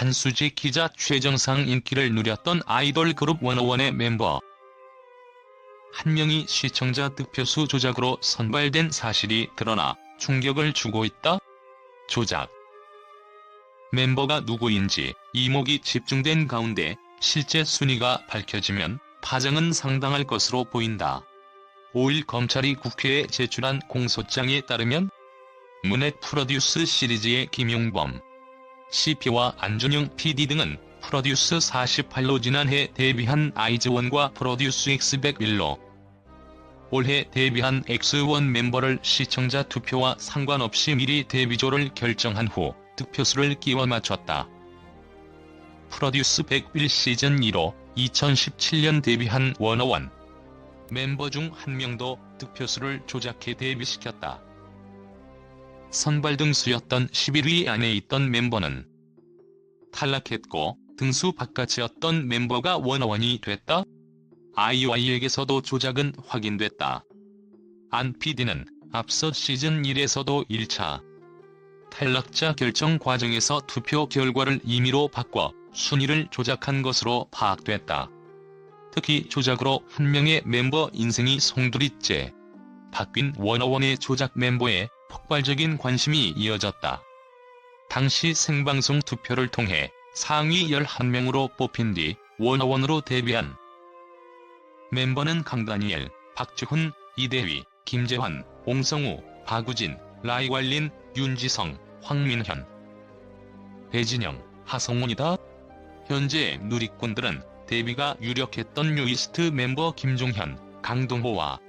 한수지 기자 최정상 인기를 누렸던 아이돌 그룹 워너원의 멤버 한 명이 시청자 득표수 조작으로 선발된 사실이 드러나 충격을 주고 있다. 조작 멤버가 누구인지 이목이 집중된 가운데 실제 순위가 밝혀지면 파장은 상당할 것으로 보인다. 5일 검찰이 국회에 제출한 공소장에 따르면 문핵 프로듀스 시리즈의 김용범, CP와 안준영 PD 등은 프로듀스 48로 지난해 데뷔한 아이즈원과 프로듀스 X101로 올해 데뷔한 X1 멤버를 시청자 투표와 상관없이 미리 데뷔조를 결정한 후 득표수를 끼워 맞췄다. 프로듀스 101 시즌 2로 2017년 데뷔한 워너원 멤버 중 한 명도 득표수를 조작해 데뷔시켰다. 선발 등수였던 11위 안에 있던 멤버는 탈락했고 등수 바깥이었던 멤버가 원어원이 됐다. 아이와이에게서도 조작은 확인됐다. 안 PD는 앞서 시즌 1에서도 1차 탈락자 결정 과정에서 투표 결과를 임의로 바꿔 순위를 조작한 것으로 파악됐다. 특히 조작으로 한 명의 멤버 인생이 송두리째 바뀐 원어원의 조작 멤버에 폭발적인 관심이 이어졌다. 당시 생방송 투표를 통해 상위 11명으로 뽑힌 뒤 원어원으로 데뷔한 멤버는 강다니엘, 박주훈, 이대휘, 김재환, 옹성우, 박우진, 라이왈린, 윤지성, 황민현, 배진영, 하성운이다. 현재 누리꾼들은 데뷔가 유력했던 뉴이스트 멤버 김종현, 강동호와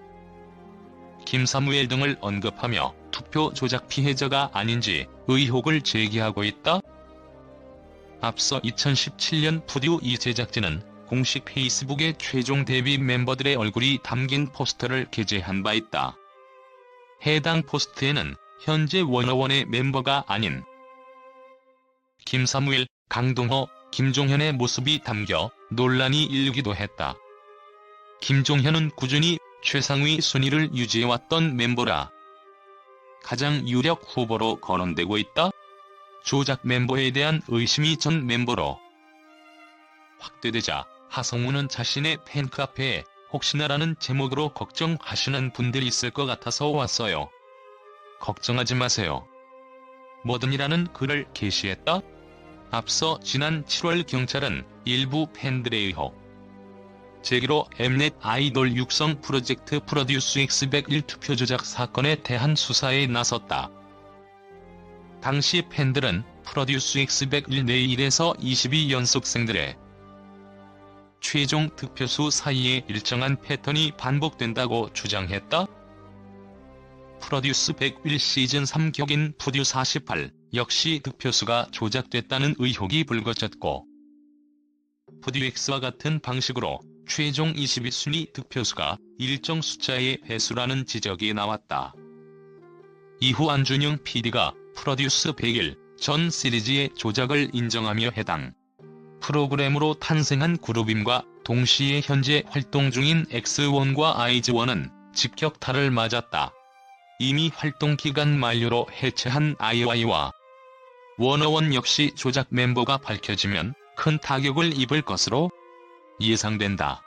김사무엘 등을 언급하며 투표 조작 피해자가 아닌지 의혹을 제기하고 있다. 앞서 2017년 푸듀 이 제작진은 공식 페이스북에 최종 데뷔 멤버들의 얼굴이 담긴 포스터를 게재한 바 있다. 해당 포스트에는 현재 워너원의 멤버가 아닌 김사무엘, 강동호, 김종현의 모습이 담겨 논란이 일기도 했다. 김종현은 꾸준히 최상위 순위를 유지해왔던 멤버라 가장 유력 후보로 거론되고 있다. 조작 멤버에 대한 의심이 전 멤버로 확대되자 하성우는 자신의 팬카페에 혹시나라는 제목으로 걱정하시는 분들이 있을 것 같아서 왔어요. 걱정하지 마세요. 뭐든이라는 글을 게시했다. 앞서 지난 7월 경찰은 일부 팬들의 의혹 제기로 엠넷 아이돌 육성 프로젝트 프로듀스 X101 투표 조작 사건에 대한 수사에 나섰다. 당시 팬들은 프로듀스 X101 내 1에서 22 연속생들의 최종 득표수 사이에 일정한 패턴이 반복된다고 주장했다. 프로듀스 101 시즌 3 격인 푸듀 48 역시 득표수가 조작됐다는 의혹이 불거졌고 푸듀X와 같은 방식으로 최종 22순위 득표수가 일정 숫자의 배수라는 지적이 나왔다. 이후 안준영 PD가 프로듀스 101전 시리즈의 조작을 인정하며 해당 프로그램으로 탄생한 그룹임과 동시에 현재 활동 중인 X1과 아이즈원은 직격탄을 맞았다. 이미 활동 기간 만료로 해체한 아이와이와 워너원 역시 조작 멤버가 밝혀지면 큰 타격을 입을 것으로 예상된다.